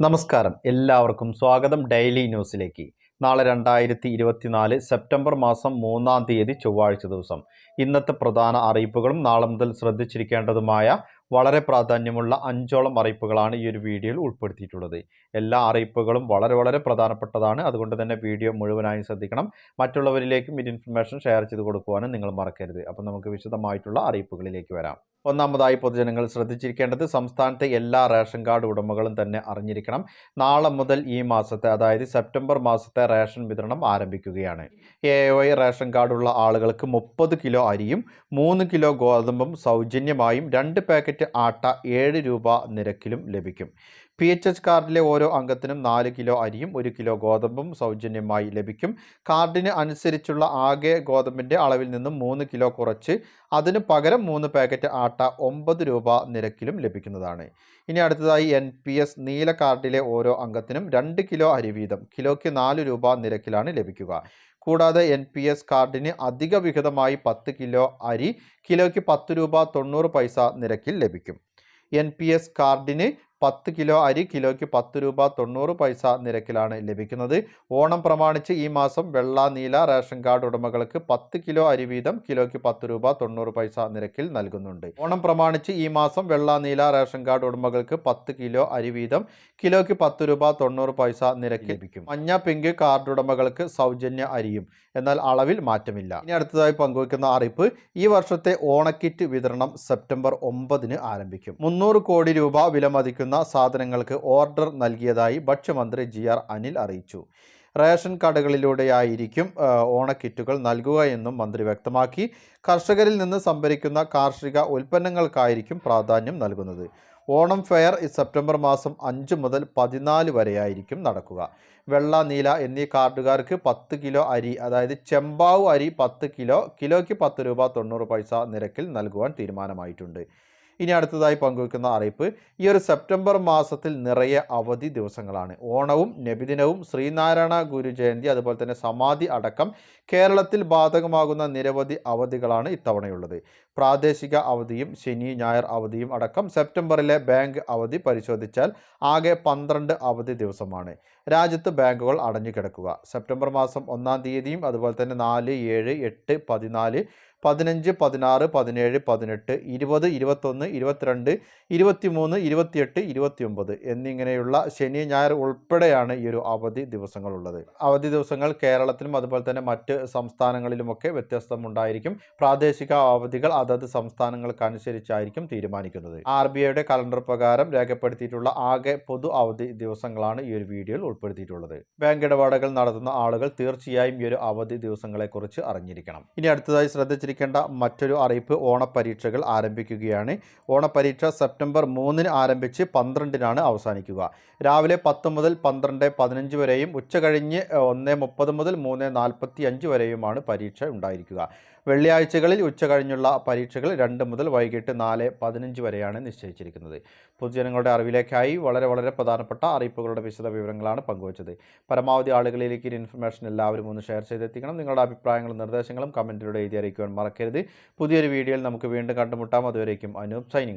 നമസ്കാരം. എല്ലാവർക്കും സ്വാഗതം ഡെയിലി ന്യൂസിലേക്ക്. നാളെ രണ്ടായിരത്തി ഇരുപത്തിനാല് സെപ്റ്റംബർ മാസം മൂന്നാം തീയതി ചൊവ്വാഴ്ച ദിവസം. ഇന്നത്തെ പ്രധാന അറിയിപ്പുകളും നാളെ മുതൽ ശ്രദ്ധിച്ചിരിക്കേണ്ടതുമായ വളരെ പ്രാധാന്യമുള്ള അഞ്ചോളം അറിയിപ്പുകളാണ് ഈ ഒരു വീഡിയോയിൽ ഉൾപ്പെടുത്തിയിട്ടുള്ളത്. എല്ലാ അറിയിപ്പുകളും വളരെ വളരെ പ്രധാനപ്പെട്ടതാണ്. അതുകൊണ്ട് തന്നെ വീഡിയോ മുഴുവനായും ശ്രദ്ധിക്കണം. മറ്റുള്ളവരിലേക്കും ഈ ഇൻഫർമേഷൻ ഷെയർ ചെയ്ത് കൊടുക്കുവാനും നിങ്ങൾ മറക്കരുത്. അപ്പം നമുക്ക് വിശദമായിട്ടുള്ള അറിയിപ്പുകളിലേക്ക് വരാം. ഒന്നാമതായി പൊതുജനങ്ങൾ ശ്രദ്ധിച്ചിരിക്കേണ്ടത് സംസ്ഥാനത്തെ എല്ലാ റേഷൻ കാർഡ് ഉടമകളും തന്നെ അറിഞ്ഞിരിക്കണം. നാളെ മുതൽ ഈ മാസത്തെ അതായത് സെപ്റ്റംബർ മാസത്തെ റേഷൻ വിതരണം ആരംഭിക്കുകയാണ്. എ റേഷൻ കാർഡുള്ള ആളുകൾക്ക് മുപ്പത് കിലോ അരിയും മൂന്ന് കിലോ ഗോതമ്പും സൗജന്യമായും രണ്ട് പാക്കറ്റ് ആട്ട ഏഴ് രൂപ നിരക്കിലും ലഭിക്കും. പി എച്ച് എച്ച് കാർഡിലെ ഓരോ അംഗത്തിനും നാല് കിലോ അരിയും ഒരു കിലോ ഗോതമ്പും സൗജന്യമായി ലഭിക്കും. കാർഡിന് അനുസരിച്ചുള്ള ആകെ ഗോതമ്പിന്റെ അളവിൽ നിന്നും മൂന്ന് കിലോ കുറച്ച് അതിന് പകരം മൂന്ന് പാക്കറ്റ് ആട്ട ഒമ്പത് രൂപ നിരക്കിലും ലഭിക്കുന്നതാണ്. ഇനി അടുത്തതായി എൻ പി എസ് നീല കാർഡിലെ ഓരോ അംഗത്തിനും രണ്ട് കിലോ അരി വീതം കിലോയ്ക്ക് നാല് രൂപ നിരക്കിലാണ് ലഭിക്കുക. കൂടാതെ എൻ പി എസ് കാർഡിന് അധിക വിഹിതമായി പത്ത് കിലോ അരി കിലോയ്ക്ക് പത്ത് രൂപ തൊണ്ണൂറ് പൈസ നിരക്കിൽ ലഭിക്കും. എൻ പി എസ് കാർഡിന് പത്ത് കിലോ അരി കിലോയ്ക്ക് പത്ത് രൂപ തൊണ്ണൂറ് പൈസ നിരക്കിലാണ് ലഭിക്കുന്നത്. ഓണം പ്രമാണിച്ച് ഈ മാസം വെള്ള നീല റേഷൻ കാർഡ് ഉടമകൾക്ക് പത്ത് കിലോ അരി വീതം കിലോയ്ക്ക് പത്ത് രൂപ തൊണ്ണൂറ് പൈസ നിരക്കിൽ നൽകുന്നുണ്ട്. ഓണം പ്രമാണിച്ച് ഈ മാസം വെള്ള നീല റേഷൻ കാർഡ് ഉടമകൾക്ക് പത്ത് കിലോ അരി വീതം കിലോയ്ക്ക് പത്ത് രൂപ തൊണ്ണൂറ് പൈസ നിരക്കിൽ ലഭിക്കും. മഞ്ഞ പിങ്ക് കാർഡ് ഉടമകൾക്ക് സൗജന്യ അരിയും. എന്നാൽ അളവിൽ മാറ്റമില്ല. ഇനി അടുത്തതായി പങ്കുവയ്ക്കുന്ന അറിയിപ്പ് ഈ വർഷത്തെ ഓണക്കിറ്റ് വിതരണം സെപ്റ്റംബർ ഒമ്പതിന് ആരംഭിക്കും. മുന്നൂറ് കോടി രൂപ വിലമതിക്കുന്ന സാധനങ്ങൾക്ക് ഓർഡർ നൽകിയതായി ഭക്ഷ്യമന്ത്രി ജി ആർ അനിൽ അറിയിച്ചു. റേഷൻ കടകളിലൂടെയായിരിക്കും ഓണക്കിറ്റുകൾ നൽകുക എന്നും മന്ത്രി വ്യക്തമാക്കി. കർഷകരിൽ നിന്ന് സംഭരിക്കുന്ന കാർഷിക ഉൽപ്പന്നങ്ങൾക്കായിരിക്കും പ്രാധാന്യം നൽകുന്നത്. ഓണം ഫെയർ സെപ്റ്റംബർ മാസം അഞ്ച് മുതൽ പതിനാല് വരെയായിരിക്കും നടക്കുക. വെള്ള നീല എന്നീ കാർഡുകാർക്ക് പത്ത് കിലോ അരി അതായത് ചെമ്പാവ് അരി പത്ത് കിലോ കിലോയ്ക്ക് പത്ത് രൂപ തൊണ്ണൂറ് പൈസ നിരക്കിൽ നൽകുവാൻ തീരുമാനമായിട്ടുണ്ട്. ഇനി അടുത്തതായി പങ്കുവയ്ക്കുന്ന അറിയിപ്പ് ഈ ഒരു സെപ്റ്റംബർ മാസത്തിൽ നിറയെ അവധി ദിവസങ്ങളാണ്. ഓണവും നബിദിനവും ശ്രീനാരായണ ഗുരു ജയന്തി അതുപോലെ തന്നെ സമാധി അടക്കം കേരളത്തിൽ ബാധകമാകുന്ന നിരവധി അവധികളാണ് ഇത്തവണയുള്ളത്. പ്രാദേശിക അവധിയും ശനി ഞായർ അവധിയും അടക്കം സെപ്റ്റംബറിലെ ബാങ്ക് അവധി പരിശോധിച്ചാൽ ആകെ പന്ത്രണ്ട് അവധി ദിവസമാണ്. രാജ്യത്ത് ബാങ്കുകൾ അടഞ്ഞു കിടക്കുക സെപ്റ്റംബർ മാസം ഒന്നാം തീയതിയും അതുപോലെ തന്നെ നാല് ഏഴ് എട്ട് പതിനാല് പതിനഞ്ച് പതിനാറ് പതിനേഴ് പതിനെട്ട് ഇരുപത് ഇരുപത്തൊന്ന് ഇരുപത്തിരണ്ട് ഇരുപത്തിമൂന്ന് ഇരുപത്തിയെട്ട് ഇരുപത്തിയൊമ്പത് എന്നിങ്ങനെയുള്ള ശനി ഞായർ ഉൾപ്പെടെയാണ് ഈ ഒരു അവധി ദിവസങ്ങളുള്ളത്. അവധി ദിവസങ്ങൾ കേരളത്തിലും അതുപോലെ തന്നെ മറ്റ് സംസ്ഥാനങ്ങളിലുമൊക്കെ വ്യത്യസ്തമുണ്ടായിരിക്കും. പ്രാദേശിക അവധികൾ അതത് സംസ്ഥാനങ്ങൾക്കനുസരിച്ചായിരിക്കും തീരുമാനിക്കുന്നത്. ആർ ബി ഐയുടെ കലണ്ടർ പ്രകാരം രേഖപ്പെടുത്തിയിട്ടുള്ള ആകെ പൊതു അവധി ദിവസങ്ങളാണ് ഈ ഒരു വീഡിയോയിൽ ഉൾപ്പെടുത്തിയിട്ടുള്ളത്. ബാങ്ക് ഇടപാടുകൾ നടത്തുന്ന ആളുകൾ തീർച്ചയായും ഈ ഒരു അവധി ദിവസങ്ങളെക്കുറിച്ച് അറിഞ്ഞിരിക്കണം. ഇനി അടുത്തതായി ശ്രദ്ധിച്ചിരിക്കേണ്ട മറ്റൊരു അറിയിപ്പ് ഓണപരീക്ഷകൾ ആരംഭിക്കുകയാണ്. ഓണപരീക്ഷ സെപ്റ്റംബർ മൂന്നിന് ആരംഭിച്ച് പന്ത്രണ്ടിനാണ് അവസാനിക്കുക. രാവിലെ പത്ത് മുതൽ പന്ത്രണ്ട് പതിനഞ്ച് വരെയും ഉച്ച കഴിഞ്ഞ് ഒന്ന് മുപ്പത് മുതൽ മൂന്ന് നാൽപ്പത്തി അഞ്ച് വരെയുമാണ് പരീക്ഷ ഉണ്ടായിരിക്കുക. വെള്ളിയാഴ്ചകളിൽ ഉച്ച കഴിഞ്ഞുള്ള പരീക്ഷകൾ രണ്ട് മുതൽ വൈകിട്ട് നാല് പതിനഞ്ച് വരെയാണ് നിശ്ചയിച്ചിരിക്കുന്നത്. പൊതുജനങ്ങളുടെ അറിവിലേക്കായി വളരെ വളരെ പ്രധാനപ്പെട്ട അറിയിപ്പുകളുടെ വിശദ വിവരങ്ങളാണ് പങ്കുവച്ചത്. പരമാവധി ആളുകളിലേക്ക് ഇൻഫർമേഷൻ എല്ലാവരും ഒന്ന് ഷെയർ ചെയ്തെത്തിക്കണം. നിങ്ങളുടെ അഭിപ്രായങ്ങളും നിർദ്ദേശങ്ങളും കമന്റിലൂടെ എഴുതി അറിയിക്കുവാൻ മറക്കരുത്. പുതിയൊരു വീഡിയോയിൽ നമുക്ക് വീണ്ടും കണ്ടുമുട്ടാം. അതുവരേക്കും അനൂപ് സൈനിങ്